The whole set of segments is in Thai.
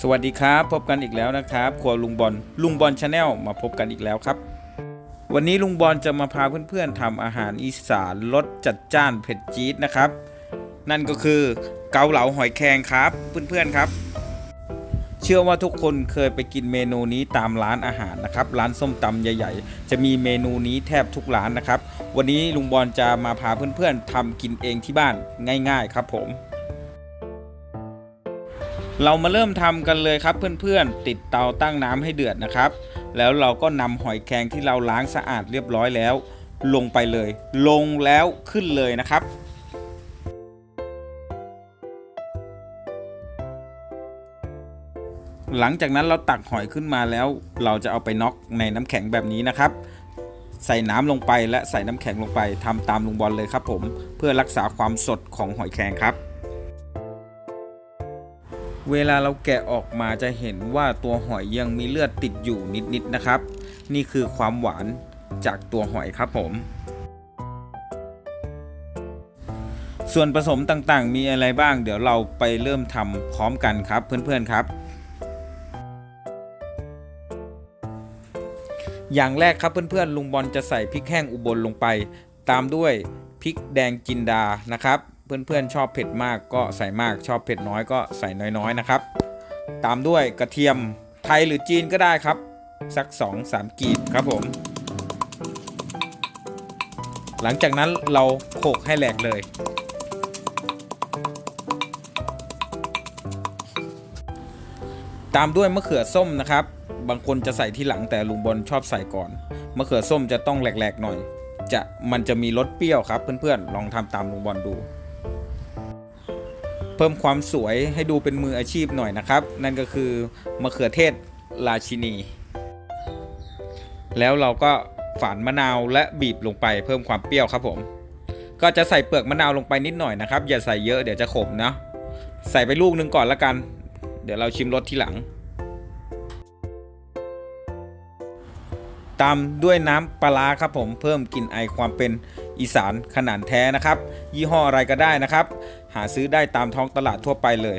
สวัสดีครับ พบกันอีกแล้วนะครับครัวลุงบอลลุงบอลชาแนลมาพบกันอีกแล้วครับ วันนี้ลุงบอลจะมาพาเพื่อนๆทำอาหารอีสานรสจัดจ้านเผ็ดจี๊ดนะครับ นั่นก็คือเกาเหลาหอยแครงครับ เพื่อนๆครับ เชื่อว่าทุกคนเคยไปกินเมนูนี้ตามร้านอาหารนะครับร้านส้มตำใหญ่ ๆ จะมีเมนูนี้แทบทุกร้านนะครับ วันนี้ลุงบอลจะมาพาเพื่อนๆทำกินเองที่บ้านง่าย ๆ ครับผม เรามาเริ่มทำกันเลยครับเพื่อนๆ ติดเตาตั้งน้ำให้เดือดนะครับ แล้วเราก็นำหอยแครงที่เราล้างสะอาดเรียบร้อยแล้ว ลงไปเลย ลงแล้วขึ้นเลยนะครับหลังจากนั้นเราตักหอยขึ้นมาแล้ว เราจะเอาไปน็อกในน้ำแข็งแบบนี้นะครับ ใส่น้ำลงไปและใส่น้ำแข็งลงไปทำตามลุงบอลเลยครับผม เพื่อรักษาความสดของหอยแครงครับ เวลาเราแกะออกมาจะเห็นว่าตัวหอยยังมีเลือดติดอยู่นิดๆนะครับ นี่คือความหวานจากตัวหอยครับผม ส่วนผสมต่างๆ มีอะไรบ้าง เดี๋ยวเราไปเริ่มทำพร้อมกันครับเพื่อนๆครับ อย่างแรกครับเพื่อนๆลุงบอลจะใส่พริกแห้งอุบลลงไป ตามด้วยพริกแดงจินดานะครับ เพื่อนๆชอบเผ็ดมากก็ใส่มากชอบเผ็ดน้อยก็ใส่น้อยๆนะครับ ตามด้วยกระเทียมไทยหรือจีนก็ได้ครับ สัก 2-3กีบครับผม หลังจากนั้นเราโขกให้แหลกเลย ตามด้วยมะเขือส้มนะครับ บางคนจะใส่ที่หลังแต่ลุงบอลชอบใส่ก่อนมะเขือส้มจะต้องแหลกๆหน่อย จะมันจะมีรสเปรี้ยวครับเพื่อนๆลองทำตามลุงบอลดู เพิ่มความสวยให้ดูเป็นมืออาชีพหน่อยนะครับ นั่นก็คือมะเขือเทศราชินี แล้วเราก็ฝานมะนาวและบีบลงไปเพิ่มความเปรี้ยวครับผม ก็จะใส่เปลือกมะนาวลงไปนิดหน่อยนะครับ อย่าใส่เยอะเดี๋ยวจะขมเนาะใส่ไปลูกหนึงก่อนละกัน เดี๋ยวเราชิมรสทีหลัง ตามด้วยน้ำปลาร้าครับผมเพิ่มกลิ่นไอความเป็น อีสานขนาดแท้นะครับ ยี่ห้ออะไรก็ได้นะครับ หาซื้อได้ตามท้องตลาดทั่วไปเลย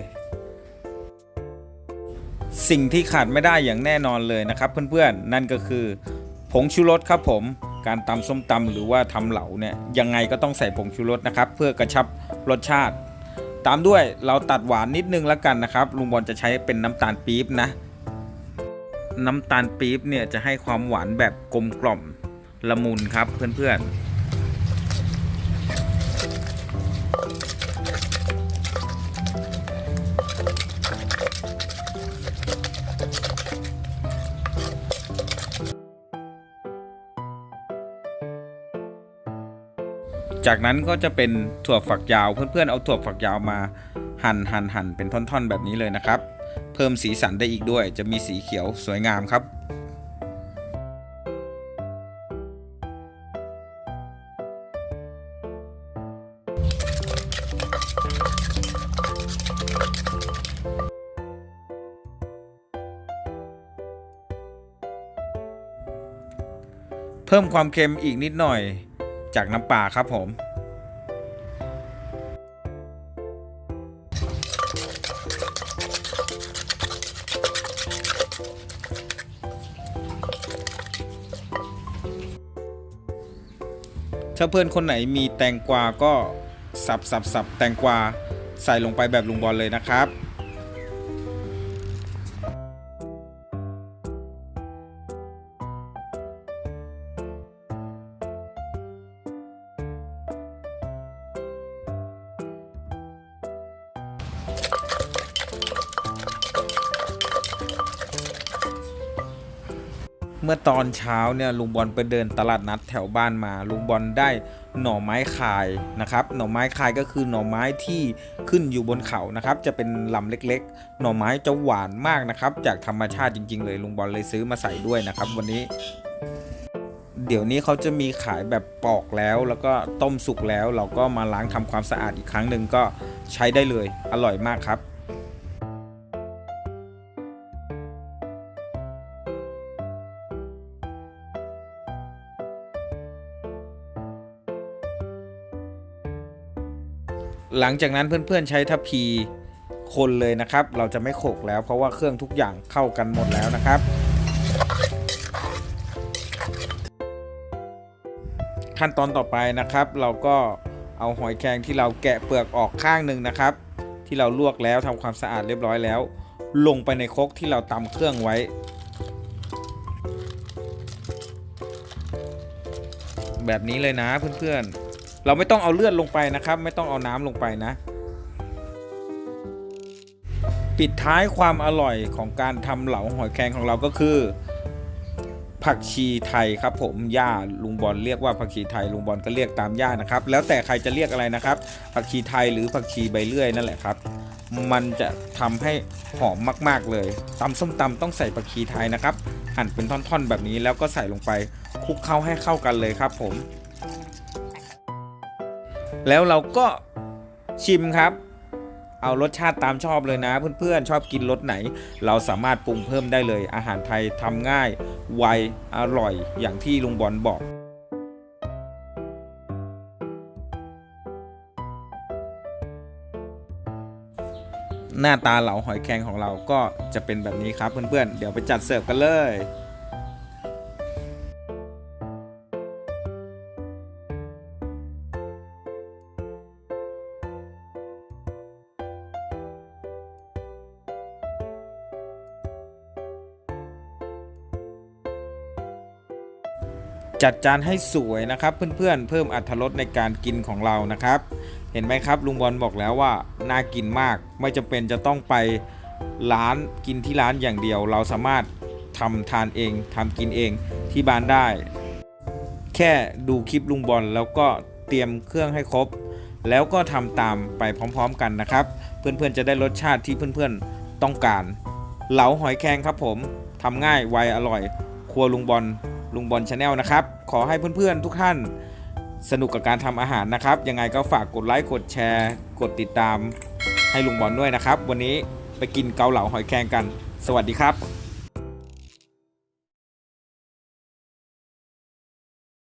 สิ่งที่ขาดไม่ได้อย่างแน่นอนเลยนะครับ เพื่อนๆนั่นก็คือ ผงชูรสครับผมการตำส้มตำหรือว่าทำเหลาเนี่ยยังไงก็ต้องใส่ผงชูรสนะครับ เพื่อกระชับรสชาติ ตามด้วยเราตัดหวานนิดนึงแล้วกันนะครับลุงบอลจะใช้เป็นน้ำตาลปี๊บนะน้ำตาลปี๊บเนี่ยจะให้ความหวานแบบกลมกล่อมละมุนครับเพื่อนๆ จากนั้นก็จะเป็นถั่วฝักยาวเพื่อนๆเอาถั่วฝักยาวมาหั่นหั่นหั่นเป็นท่อนๆ แบบนี้เลยนะครับ เพิ่มสีสันได้อีกด้วย จะมีสีเขียวสวยงามครับเพิ่มความเค็มอีกนิดหน่อย จากน้ำปลาครับผม ถ้าเพื่อนคนไหนมีแตงกวาก็สับสับสับแตงกวาใส่ลงไปแบบลุงบอลเลยนะครับ เมื่อตอนเช้าเนี่ยลุงบอลไปเดินตลาดนัดแถวบ้านมา ลุงบอลได้หน่อไม้คายนะครับ หน่อไม้คายก็คือหน่อไม้ที่ขึ้นอยู่บนเขานะครับ จะเป็นลำเล็กๆ หน่อไม้จะหวานมากนะครับ จากธรรมชาติจริง ๆ เลยลุงบอลเลยซื้อมาใส่ด้วยนะครับ วันนี้ เดี๋ยวนี้เขาจะมีขายแบบปอกแล้ว แล้วก็ต้มสุกแล้ว เราก็มาล้างทำความสะอาดอีกครั้งหนึ่งก็ใช้ได้เลย อร่อยมากครับ หลังจากนั้นเพื่อนๆใช้ทัพพีคนเลยนะครับ เราจะไม่โขกแล้วเพราะว่าเครื่องทุกอย่างเข้ากันหมดแล้วนะครับ ขั้นตอนต่อไปนะครับ เราก็เอาหอยแครงที่เราแกะเปลือกออกข้างหนึ่งนะครับ ที่เราลวกแล้วทำความสะอาดเรียบร้อยแล้ว ลงไปในครกที่เราตำเครื่องไว้แบบนี้เลยนะเพื่อนๆ เราไม่ต้องเอาเลือดลงไปนะครับ ไม่ต้องเอาน้ำลงไปนะ ปิดท้ายความอร่อยของการทำเหลาหอยแครงของเราก็คือ ผักชีไทยครับ ผมย่าลุงบอลเรียกว่าผักชีไทยลุงบอลก็เรียกตามย่านะครับ แล้วแต่ใครจะเรียกอะไรนะครับ ผักชีไทยหรือผักชีใบเลื่อยนั่นแหละครับมันจะทำให้หอมมาก ๆ เลยตำส้มตำต้องใส่ผักชีไทยนะครับ หั่นเป็นท่อน ๆ แบบนี้แล้วก็ใส่ลงไปคลุกเข้าให้เข้ากันเลยครับผม แล้วเราก็ชิมครับ เอารสชาติตามชอบเลยนะ เพื่อนๆชอบกินรสไหน เราสามารถปรุงเพิ่มได้เลย อาหารไทยทำง่าย ไว อร่อยอย่างที่ลุงบอลบอกหน้าตาเหลาหอยแครงของเราก็จะเป็นแบบนี้ครับเพื่อนๆ เดี๋ยวไปจัดเสิร์ฟกันเลย จัดจานให้สวยนะครับ เพื่อนๆ เพิ่มอรรถรสในการกินของเรานะครับ เห็นไหมครับลุงบอลบอกแล้วว่าน่ากินมากไม่จำเป็นจะต้องไปร้านกินที่ร้านอย่างเดียว เราสามารถทำทานเองทำกินเองที่บ้านได้ แค่ดูคลิปลุงบอลแล้วก็เตรียมเครื่องให้ครบ แล้วก็ทำตามไปพร้อมๆกันนะครับ เพื่อนๆจะได้รสชาติที่เพื่อนๆต้องการ เหลาหอยแครงครับผมทำง่ายไวอร่อย ครัวลุงบอล ลุงบอลชาแนลนะครับ ขอให้เพื่อนๆทุกท่านสนุกกับการทำอาหารนะครับ ยังไงก็ฝากกดไลค์ กดแชร์ กดติดตามให้ลุงบอลด้วยนะครับ วันนี้ไปกินเกาเหลาหอยแครงกัน สวัสดีครับ